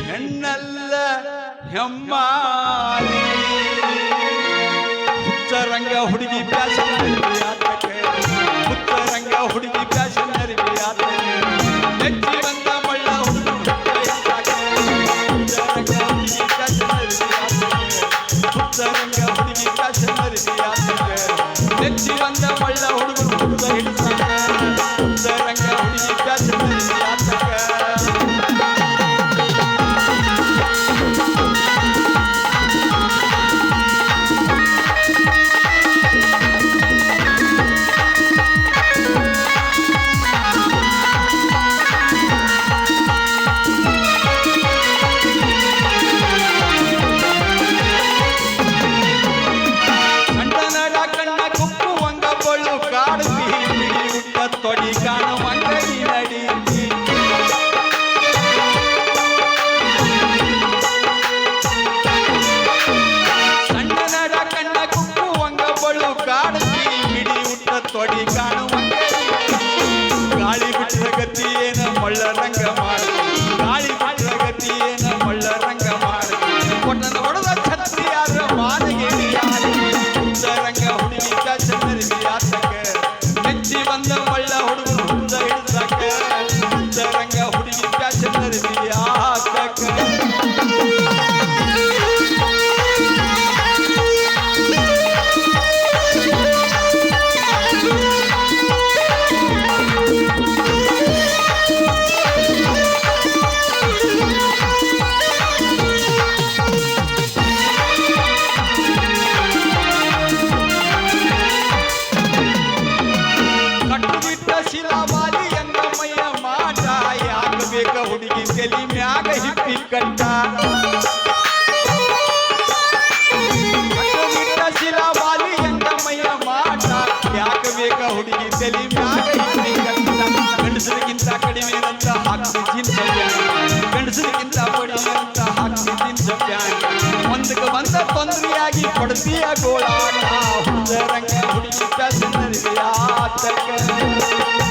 ಹೆಣ್ಣಲ್ಲ ಹೆಮ್ಮಾಲಿ. ಹುಚ್ಚರಂಗ ಹುಡುಗಿ ಅರಿವಿ ಆತಕ್ಕೆ. ಹುಚ್ಚರಂಗ ಹುಡುಗಿ ಅರಿವಿ ಆತಕ್ಕೆ. ನೆಚ್ಚಿ ಬಂದ ಹುಡುಗ ಹುಚ್ಚರಂಗ ಹುಡುಗಿ ಅರಿವಿ ಆತಕ್ಕೆ. ನೆಚ್ಚಿ ಬಂದ ಮಳ್ಳ ಹುಡುಗರು ಹುಡುಗ ಹಿಡಿಸಾಕ ಹುಚ್ಚರಂಗ ಹುಡುಗಿ ಪ್ಯಾಶನ್ ತೊಡಿ ಕಾಣ ಮಂಗಡಿ ನಡಿ. ಸಣ್ಣನಡ ಕಣ್ಣ ಕುಪ್ಪು ಒಂಗ ಬಳ್ಳು ಕಾಡು ಬಿಡಿ ಉಟ್ಟ ಗಾಳಿ ಬಿಟ್ಟದ ಗತಿ ಏನ ಮಳ್ಳ ಮ್ಯಾಗ ಹಿಪ್ಪಿ ಕಟ್ಟ ಕಟ್ಟುಬಿಟ್ಟ ಶಿಲಾಬಾಲಿ ಎಂದಮ್ಮಯ್ಯ ಮಾಟ ಯಾಕಬೇಕ ಹುಡುಗಿ ತಲಿ ಮ್ಯಾಗ ಹಿಪ್ಪಿ ಕಟ್ಟ ಗಂಡಸರಿಗಿಂತ ಕಡಿಮೆ ಅಂತ ಹಾಕಿ ಜಿನ್ಸ ಪ್ಯಾಂಟ್ ಗಂಡಸರಿಗಿಂತ ಕಡಿಮೆ ಅಂತ ಹಾಕಿ ಜಿನ್ಸ ಪ್ಯಾಂಟ್ ಒಂದಕ್ಕೆ ಬಂದ ತೊಂದರೆಯಾಗಿ ಕೊಡ್ತೀಯ ಗೋಳಾಟ ಹುಡುಗರಂಗ ಹುಡುಗಿ ಚಂದರಿಸಿ ಆತಕ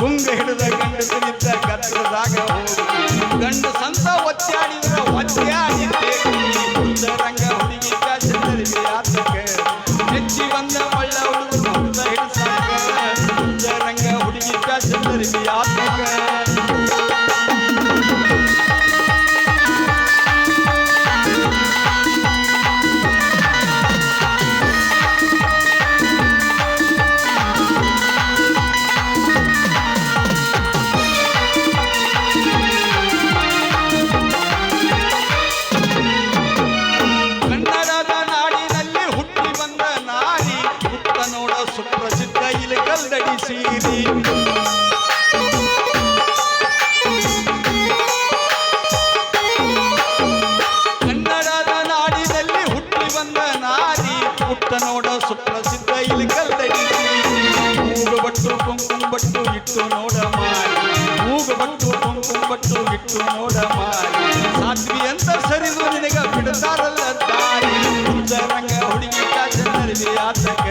ಗುಂಗ ಹಿಡಿದ ಗಂಡಸರಿದ್ದ ಕತ್ತರದಾಗ ಹೋಗಿ ಗಂಡು ಸಂತ ಒತ್ತಾಡಿದ್ರ ಒತ್ತಾಡಿದ್ದೇಕು ರಂಗ ಹುಡುಗಿ ಚಂದರಿಸಿ ಆತಕ ಹೆಚ್ಚಿ ಬಂದ ಮಳ್ಳ ಹುಡುಗರು ಹುಡುಗ ಹಿಡಿಸಾಕ ರಂಗ ಹುಡುಗಿ ಚಂದರಿಸಿ ಆತಕ ಇಲಕಲ್ದಡಿ ಸೀರಿ ಕನ್ನಡದ ನಾಡಿನಲ್ಲಿ ಹುಟ್ಟಿ ಬಂದ ನಾರಿ ಹುಟ್ಟ ನೋಡ ಸುಪ್ರಸಿದ್ಧ ಇಲಕಲ್ದಡಿ ಮೂಗು ಬಟ್ಟು ಕುಂಕುಮ ಬಟ್ಟು ಇಟ್ಟು ನೋಡ ಮಾರಿ ಮೂಗು ಬಟ್ಟು ಕುಂಕುಮ ಬಟ್ಟು ಇಟ್ಟು ನೋಡ ಮಾರಿ ಸಾಧ್ವಿ ಅಂತ ಸರಿದು ನಿನಗ ಬಿಡ್ತಾರಲ್ಲ ದಾರಿ ರಂಗ ಹುಡುಗಿ ಚಂದರಿಸಿ ಆತಕ